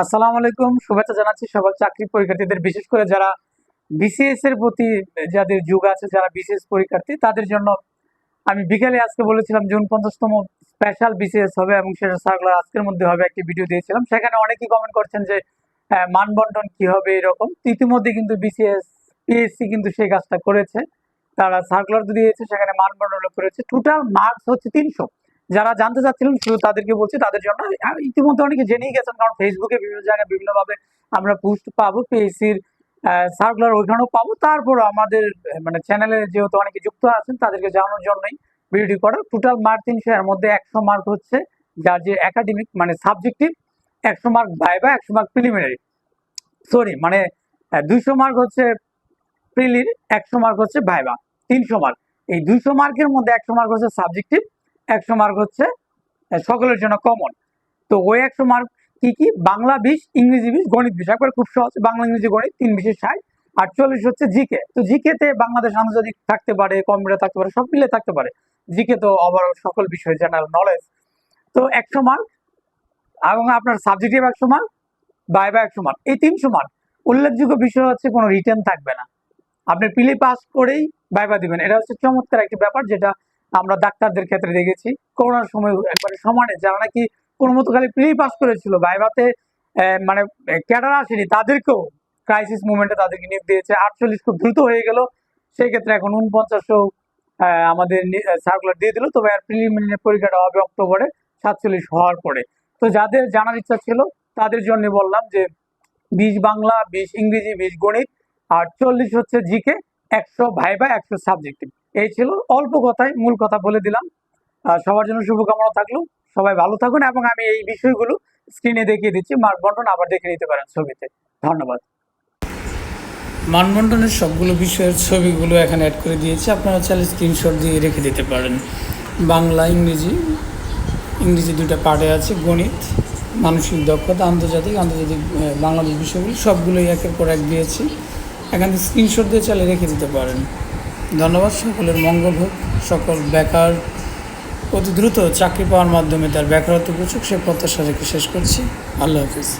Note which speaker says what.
Speaker 1: আসসালামু আলাইকুম, শুভেচ্ছা জানাচ্ছি সকল চাকরি পরীক্ষার্থীদের। বিশেষ করে যারা বিসিএস এর প্রতি যাদের যুগ আছে, যারা বিসিএস পরীক্ষার্থী, তাদের জন্য আমি বিকেলে আজকে বলেছিলাম জুন পঞ্চাশতম স্পেশাল বিসিএস হবে এবং সেটা সার্কুলার আজকের মধ্যে হবে একটি ভিডিও দিয়েছিলাম। সেখানে অনেকেই কমেন্ট করছেন যে মানবন্টন কি হবে এরকম। ইতিমধ্যে কিন্তু বিসিএস পিএসসি কিন্তু সেই কাজটা করেছে। তারা সার্কুলার দিয়েছে, সেখানে মানবন্টন করেছে। টোটাল মার্কস হচ্ছে তিনশো। যারা জানতে চাচ্ছিলেন শুধু তাদেরকে বলছি, তাদের জন্য। ইতিমধ্যে অনেকে জেনেই গেছেন, কারণ ফেসবুকে বিভিন্ন জায়গায় বিভিন্নভাবে আমরা পোস্ট পাবো পিএসসির সার্কুলার ওইখানেও পাবো। তারপর আমাদের মানে চ্যানেলে যেহেতু অনেকে যুক্ত আছেন, তাদেরকে জানানোর জন্যই ভিডিও করা। টোটাল মার্ক তিনশো, এর মধ্যে একশো মার্ক হচ্ছে যার যে একাডেমিক মানে সাবজেক্টিভ একশো মার্ক বাইবা একশো মার্ক প্রিলিমিনারি সরি মানে দুইশো মার্ক হচ্ছে প্রিলির একশো মার্ক হচ্ছে ভাইবা তিনশো মার্ক এই দুইশো মার্কের মধ্যে একশো মার্ক হচ্ছে সাবজেক্টিভ একশো মার্ক হচ্ছে সকলের জন্য কমন তো ওই একশো মার্ক কি কি? বাংলা বিশ, ইংরেজি বিশ, গণিত বিশ। একবার খুব সহজ, বাংলা, ইংরেজি, গণিত, তিন বিশে ষাট আর চল্লিশ হচ্ছে জিকে তো জিকে তে বাংলাদেশ আন্তর্জাতিক থাকতে পারে, কম্পিউটার থাকতে পারে, সব মিলে থাকতে পারে। জিকে তো ওভারঅল সকল বিষয় জেনারেল নলেজ তো একশো মার্ক এবং আপনার সাবজেক্টিভ একশো মার্ক বাইবা একশো মার্ক এই তিনশো মার্ক উল্লেখযোগ্য বিষয় হচ্ছে কোনো রিটার্ন থাকবে না। আপনি পিলি পাস করেই বাইবা দিবেন। এটা হচ্ছে চমৎকার একটি ব্যাপার, যেটা আমরা ডাক্তারদের ক্ষেত্রে দেখেছি। করোনার সময় একবারে সমানে যারা নাকি কোনো মতো খালি প্রি পাস করেছিল আহ, মানে ক্যাডার আসেনি তাদেরকেও ক্রাইসিস মুভমেন্টে তাদেরকে নিয়োগ দিয়েছে। আটচল্লিশ খুব দ্রুত হয়ে গেল। সেই ক্ষেত্রে এখন উনপঞ্চাশও আমাদের সার্কুলার দিয়ে দিল। তবে আর প্রিলিমিনারি পরীক্ষাটা হবে অক্টোবরে সাতচল্লিশ হওয়ার পরে। তো যাদের জানার ইচ্ছা ছিল তাদের জন্য বললাম যে বিশ বাংলা বিশ ইংরেজি বিশ গণিত আর চল্লিশ হচ্ছে জিকে একশো ভাইবা একশো সাবজেক্টিভ। এই ছিল অল্প কথায় মূল কথা বলে দিলাম। সবার জন্য শুভকামনা থাকল। সবাই ভালো থাকুন এবং আমি এই বিষয়গুলো স্ক্রিনে দেখিয়ে দিচ্ছি। মার্ক বন্টন আবার দেখে নিতে পারেন ছবিতে। ধন্যবাদ।
Speaker 2: মানবন্টনের সবগুলো বিষয়ের ছবিগুলো এখানে অ্যাড করে দিয়েছি। আপনারা চাইলে স্ক্রিনশট দিয়ে রেখে দিতে পারেন। বাংলা, ইংরেজি ইংরেজি দুটো পার্টে আছে। গণিত, মানসিক দক্ষতা, আন্তর্জাতিক আন্তর্জাতিক বাংলাদেশ বিষয়গুলো সবগুলোই একের পর এক দিয়েছি। এখান থেকে স্ক্রিনশট দিয়ে চাইলে রেখে দিতে পারেন। ধন্যবাদ, সকলের মঙ্গল হোক, সকল বেকার অতি দ্রুত চাকরি পাওয়ার মাধ্যমে তার বেকারত্ব বুঝুক সে প্রত্যাশা রেখে শেষ করছি। আল্লাহ হাফিজ।